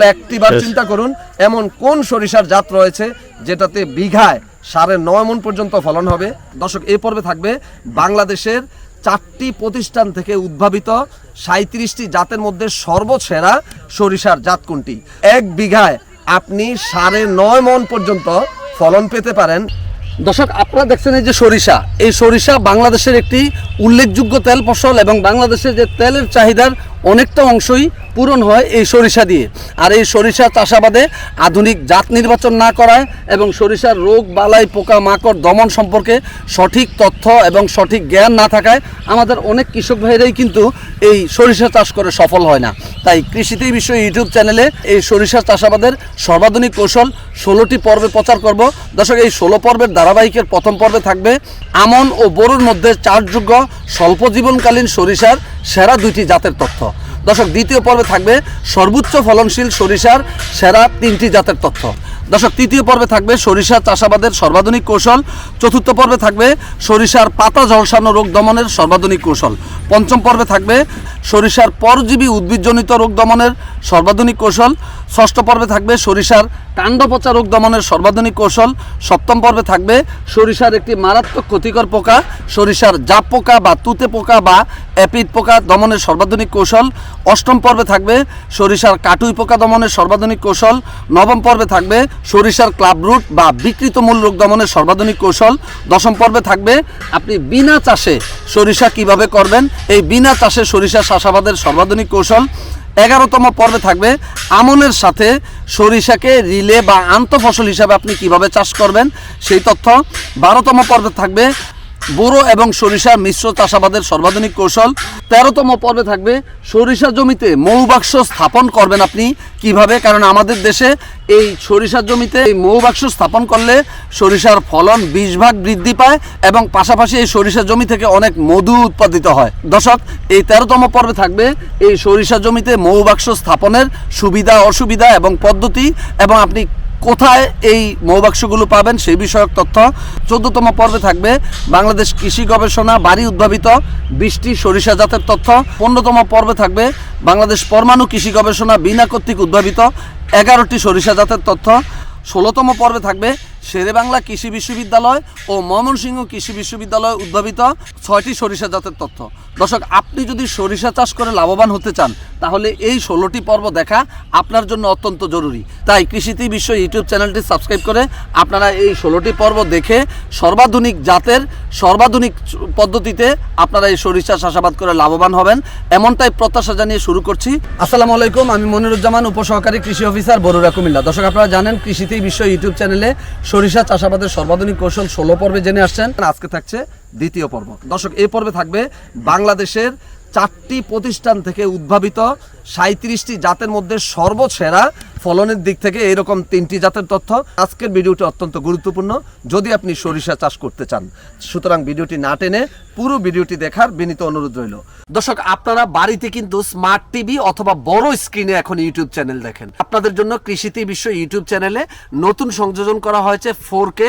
একটিবার চিন্তা করুন এমন কোন সরিষার জাত রয়েছে যেটাতে বিঘায় সাড়ে নয় মন পর্যন্ত ফলন হবে? দর্শক এই পর্বে থাকবে বাংলাদেশের চারটি প্রতিষ্ঠান থেকে উদ্ভাবিত সাঁত্রিশটি জাতের মধ্যে সর্বসেরা সরিষার জাত কোনটি? এক বিঘায় আপনি সাড়ে নয় মন পর্যন্ত ফলন পেতে পারেন। দর্শক আপনারা দেখছেন এই যে সরিষা। এই সরিষা বাংলাদেশের একটি উল্লেখযোগ্য তেল ফসল এবং বাংলাদেশের যে তেলের চাহিদার অনেকটা অংশই পূরণ হয় এই সরিষা দিয়ে। আর এই সরিষা চাষাবাদে আধুনিক জাত নির্বাচন না করায় এবং সরিষার রোগ, বালাই, পোকা, মাকড়, দমন সম্পর্কে সঠিক তথ্য এবং সঠিক জ্ঞান না থাকায় আমাদের অনেক কৃষক ভাইরাই কিন্তু এই সরিষা চাষ করে সফল হয় না। তাই কৃষিতেই বিষয় ইউটিউব চ্যানেলে এই সরিষা চাষাবাদের সর্বাধুনিক কৌশল ষোলোটি পর্বে প্রচার করব। দর্শক, এই ষোলো পর্বের ধারাবাহিকের প্রথম পর্বে থাকবে আমন ও বরুর মধ্যে চাষযোগ্য স্বল্প জীবনকালীন সরিষার সেরা দুইটি জাতের তথ্য। দর্শক, দ্বিতীয় পর্বে থাকবে সর্বোচ্চ ফলনশীল সরিষার সেরা তিনটি জাতের তথ্য। দর্শক, তৃতীয় পর্বে থাকবে সরিষা চাষাবাদের সর্বাধুনিক কৌশল। চতুর্থ পর্বে থাকবে সরিষার পাতা ঝলসানো রোগ দমনের সর্বাধুনিক কৌশল। পঞ্চম পর্বে থাকবে সরিষার পরজীবী উদ্ভিদজনিত রোগ দমনের সর্বাধুনিক কৌশল। ষষ্ঠ পর্বে থাকবে সরিষার কাণ্ড পচা রোগ দমনের সর্বাধুনিক কৌশল। সপ্তম পর্বে থাকবে সরিষার একটি মারাত্মক ক্ষতিকর পোকা, সরিষার জাপ পোকা বা তুতে পোকা বা অ্যাপিড পোকা দমনের সর্বাধুনিক কৌশল। অষ্টম পর্বে থাকবে সরিষার কাটুই পোকা দমনের সর্বাধুনিক কৌশল। নবম পর্বে থাকবে সরিষার ক্লাব রুট বা বিকৃত মূল রোগ দমনের সর্বাধুনিক কৌশল। দশম পর্বে থাকবে আপনি বিনা চাষে সরিষা কীভাবে করবেন? এই বিনা চাষে সরিষা চাষাবাদের সর্বাধুনিক কৌশল এগারোতম পর্বে থাকবে আমনের সাথে সরিষাকে রিলে বা আন্তঃফসল হিসাবে আপনি কীভাবে চাষ করবেন সেই তথ্য বারোতম পর্বে থাকবে বোরো এবং সরিষা মিশ্র চাষাবাদের সর্বাধুনিক কৌশল তেরোতম পর্বে থাকবে সরিষা জমিতে মৌবাক্স স্থাপন করবেন আপনি। কীভাবে? কারণ আমাদের দেশে এই সরিষার জমিতে এই মৌবাক্স স্থাপন করলে সরিষার ফলন বিশ ভাগ বৃদ্ধি পায় এবং পাশাপাশি এই সরিষা জমি থেকে অনেক মধু উৎপাদিত হয়। দর্শক, এই তেরোতম পর্বে থাকবে এই সরিষা জমিতে মৌবাক্স স্থাপনের সুবিধা, অসুবিধা এবং পদ্ধতি এবং আপনি কোথায় এই মৌবাক্সগুলো পাবেন সেই বিষয়ক তথ্য চোদ্দতম পর্বে থাকবে বাংলাদেশ কৃষি গবেষণা বাড়ি উদ্ভাবিত বৃষ্টি সরিষা জাতের তথ্য। পনেরোতম পর্বে থাকবে বাংলাদেশ পরমাণু কৃষি গবেষণা বিনা কর্তৃক উদ্ভাবিত এগারোটি সরিষা জাতের তথ্য। ষোলোতম পর্বে থাকবে শেরে বাংলা কৃষি বিশ্ববিদ্যালয় ও ময়মনসিংহ কৃষি বিশ্ববিদ্যালয় উদ্ভাবিত ছয়টি সরিষা জাতের তথ্য। দর্শক, আপনি যদি সরিষা চাষ করে লাভবান হতে চান তাহলে এই ষোলোটি পর্ব দেখা আপনার জন্য অত্যন্ত জরুরি। তাই কৃষিতি বিশ্ব ইউটিউব চ্যানেলটি সাবস্ক্রাইব করে আপনারা এই ষোলোটি পর্ব দেখে সর্বাধুনিক জাতের, সর্বাধুনিক পদ্ধতিতে আপনারা এই সরিষা চাষাবাদ করে লাভবান হবেন। এমনটাই প্রত্যাশা জানিয়ে শুরু করছি। আসসালামু আলাইকুম, আমি মনিরুজ্জামান, উপসহকারী কৃষি অফিসার বরুরা কুমিল্লা। দর্শক আপনারা জানেন কৃষিতেই বিশ্ব ইউটিউব চ্যানেলে সরিষা চাষাবাদের সর্বাধুনিক কৌশল ষোলো পর্বে জেনে আসছেন। আজকে থাকছে দ্বিতীয় পর্ব। দর্শক, এই পর্বে থাকবে বাংলাদেশের চারটি প্রতিষ্ঠান থেকে উদ্ভাবিত সাঁত্রিশটি জাতের মধ্যে সর্বসেরা ফলনের দিক থেকে এরকম তিনটি জাতের তথ্য। আজকের ভিডিওটি অত্যন্ত গুরুত্বপূর্ণ। যদি আপনি সরিষা চাষ করতে চান, সুতরাং ভিডিওটি না টেনে পুরো ভিডিওটি দেখার বিনীত অনুরোধ রইল। দর্শক, আপনারা বাড়িতে কিন্তু স্মার্ট টিভি অথবা বড় স্ক্রিনে এখন ইউটিউব চ্যানেল দেখেন। আপনাদের জন্য কৃষিতে বিশ্ব ইউটিউব চ্যানেলে নতুন সংযোজন করা হয়েছে ফোর কে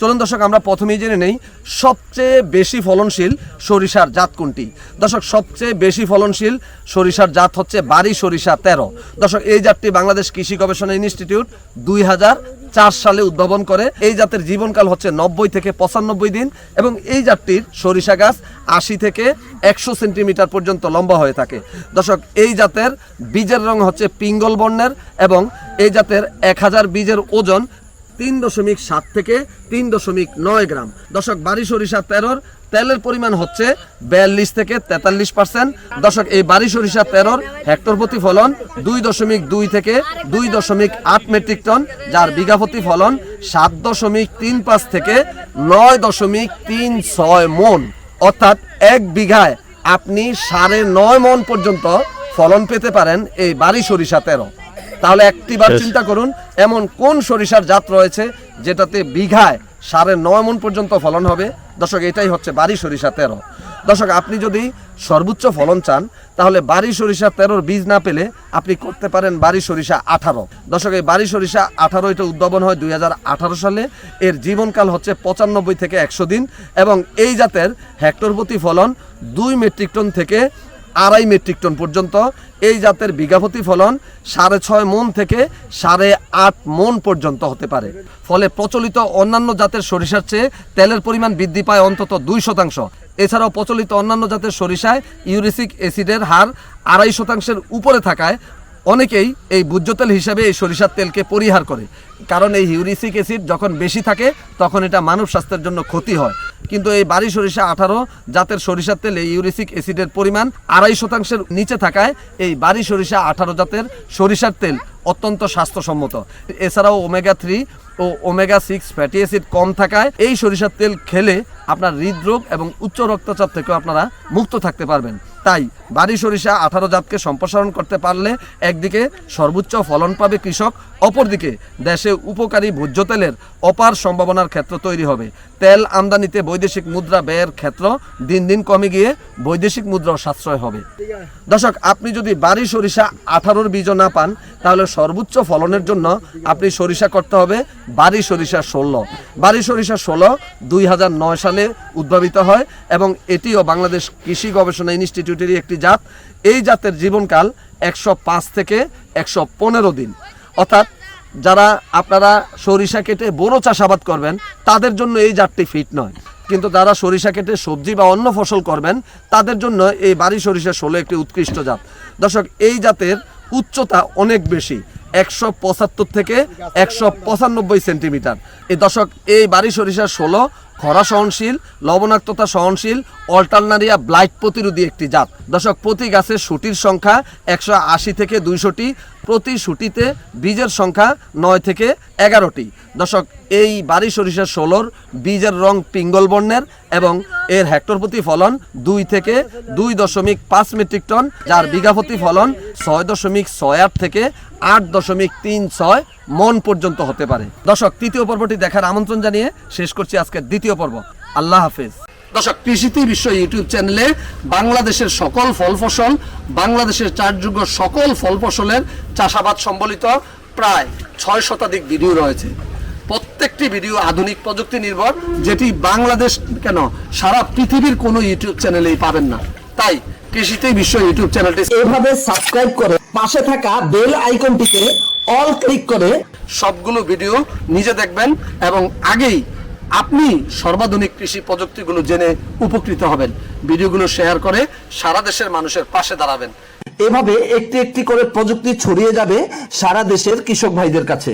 চলুন দর্শক, আমরা প্রথমেই জেনে নেই সবচেয়ে বেশি ফলনশীল সরিষার জাত কোনটি। দর্শক, সবচেয়ে বেশি ফলনশীল সরিষার জাত হচ্ছে বাড়ি সরিষা তেরো। দর্শক, এই জাতটি বাংলাদেশ কৃষি গবেষণা ইনস্টিটিউট দুই হাজার চার সালে উদ্ভাবন করে। এই জাতের জীবনকাল হচ্ছে নব্বই থেকে পঁচানব্বই দিন এবং এই জাতটির সরিষা গাছ আশি থেকে একশো সেন্টিমিটার পর্যন্ত লম্বা হয়ে থাকে। দর্শক, এই জাতের বীজের রং হচ্ছে পিঙ্গল বর্ণের এবং এই জাতের এক হাজার বীজের ওজন তিন দশমিক সাত থেকে তিন দশমিক নয় গ্রাম। দশক বাড়ি সরিষা তেরোর, তেলের পরিমাণ হচ্ছে বিয়াল্লিশ থেকে তেতাল্লিশ পার্সেন্ট। দশক এই বাড়ি সরিষা তেরোর হেক্টর প্রতি ফলন দুই দশমিক দুই থেকে দুই দশমিক আট মেট্রিক টন, যার বিঘা প্রতি ফলন সাত দশমিক তিন পাঁচ থেকে নয় দশমিক তিন ছয় মন। অর্থাৎ এক বিঘায় আপনি সাড়ে নয় মন পর্যন্ত ফলন পেতে পারেন এই বাড়ি সরিষা তেরো। তাহলে একটিবার। চিন্তা করুন এমন কোন সরিষার জাত রয়েছে যেটাতে বিঘায় সাড়ে নয় মন পর্যন্ত ফলন হবে? দর্শক এটাই হচ্ছে বাড়ি সরিষা তেরো। দর্শক আপনি যদি সর্বোচ্চ ফলন চান তাহলে বাড়ি সরিষা তেরোর বীজ না পেলে আপনি করতে পারেন বাড়ি সরিষা আঠারো। দর্শক এই বাড়ি সরিষা আঠারো এটা উদ্ভাবন হয় দুই হাজার আঠারো সালে। এর জীবনকাল হচ্ছে পঁচানব্বই থেকে একশো দিন এবং এই জাতের হেক্টর প্রতি ফলন দুই মেট্রিক টন থেকে আড়াই মেট্রিক টন পর্যন্ত। এই জাতের বিঘাপতি ফলন সাড়ে ছয় মন থেকে সাড়ে আট মন পর্যন্ত হতে পারে। ফলে প্রচলিত অন্যান্য জাতের সরিষার চেয়ে তেলের পরিমাণ বৃদ্ধি পায় অন্তত দুই শতাংশ। এছাড়াও প্রচলিত অন্যান্য জাতের সরিষায় ইউরিসিক অ্যাসিডের হার আড়াই শতাংশের উপরে থাকায় অনেকেই এই ভোজ্য তেল হিসাবে এই সরিষার তেলকে পরিহার করে। কারণ এই ইউরিসিক অ্যাসিড যখন বেশি থাকে, তখন এটা মানব স্বাস্থ্যের জন্য ক্ষতি হয়। কিন্তু এই বাড়ি সরিষা আঠারো জাতের সরিষার তেলে ইউরিসিক অ্যাসিডের পরিমাণ আড়াই শতাংশের নিচে থাকায় এই বাড়ি সরিষা আঠারো জাতের সরিষার তেল অত্যন্ত স্বাস্থ্যসম্মত। এছাড়াও ওমেগা থ্রি ও ওমেগা সিক্স ফ্যাটি অ্যাসিড কম থাকায় এই সরিষার তেল খেলে আপনার হৃদরোগ এবং উচ্চ রক্তচাপ থেকেও আপনারা মুক্ত থাকতে পারবেন। তাই বাড়ি সরিষা আঠারো জাতকে সম্প্রসারণ করতে পারলে একদিকে সর্বোচ্চ ফলন পাবে কৃষক, অপরদিকে দেশে উপকারী ভোজ্য তেলের অপার সম্ভাবনার ক্ষেত্র তৈরি হবে। তেল আমদানিতে বৈদেশিক মুদ্রা ব্যয়ের ক্ষেত্র দিন দিন কমে গিয়ে বৈদেশিক মুদ্রাও সাশ্রয় হবে। দর্শক, আপনি যদি বাড়ি সরিষা আঠারোর বীজও না পান, তাহলে সর্বোচ্চ ফলনের জন্য আপনি সরিষা করতে হবে বাড়ি সরিষা ষোলো। বাড়ি সরিষা ষোলো দুই সালে উদ্ভাবিত হয় এবং এটিও বাংলাদেশ কৃষি গবেষণা ইনস্টিটিউটেরই একটি জাত। এই জাতের জীবনকাল একশো পাঁচ থেকে একশো পনেরো দিন। অর্থাৎ যারা আপনারা সরিষা কেটে বড় চাষাবাদ করবেন, তাদের জন্য এই জাতটি ফিট নয়। কিন্তু যারা সরিষা কেটে সবজি বা অন্য ফসল করবেন, তাদের জন্য এই বাড়ি সরিষা ষোলো একটি উৎকৃষ্ট জাত। দর্শক, এই জাতের উচ্চতা অনেক বেশি, একশো পঁচাত্তর থেকে একশো পঁচানব্বই সেন্টিমিটার। এই দর্শক, এই বাড়ি সরিষা ষোলো খরা সহনশীল, লবণাক্ততা সহনশীল, অল্টারনারিয়া ব্লাইট প্রতিরোধী একটি জাত। দশক প্রতি গাছের সুটির সংখ্যা একশো আশি থেকে দুইশোটি, প্রতি সুটিতে বীজের সংখ্যা নয় থেকে এগারোটি। দশক এই বাড়ি সরিষা ষোলোর বীজের রং পিঙ্গল বর্ণের এবং এর হেক্টর প্রতি ফলন দুই থেকে দুই দশমিক পাঁচ মেট্রিক টন, যার বিঘা প্রতি ফলন ছয় দশমিক ছয় আট থেকে আট দশমিক তিন ছয় মন পর্যন্ত হতে পারে। দর্শক তৃতীয় পর্বটি দেখার আমন্ত্রণ জানিয়ে শেষ করছি আজকের দ্বিতীয় পর্ব। আল্লাহ হাফেজ। দর্শক কৃষিতে বিশ্ব ইউটিউব চ্যানেলে বাংলাদেশের সকল ফল ফসল বাংলাদেশের চারযোগ্য সকল ফল ফসলের চাষাবাদ সম্বলিত প্রায় ছয় শতাধিক ভিডিও রয়েছে। প্রত্যেকটি ভিডিও আধুনিক প্রযুক্তি নির্ভর যেটি বাংলাদেশ কেন সারা পৃথিবীর কোনো ইউটিউব চ্যানেলেই পাবেন না। তাই কৃষিতে বিশ্ব ইউটিউব চ্যানেলটি এভাবে সাবস্ক্রাইব করে পাশে থাকা বেল আইকনটিতে অল ক্লিক করে সবগুলো ভিডিও নিজে দেখবেন এবং আগেই আপনি সর্বাধুনিক কৃষি প্রযুক্তিগুলো জেনে উপকৃত হবেন। ভিডিওগুলো শেয়ার করে সারা দেশের মানুষের পাশে দাঁড়াবেন। এভাবে একটি একটি করে প্রযুক্তি ছড়িয়ে যাবে সারা দেশের কৃষক ভাইদের কাছে।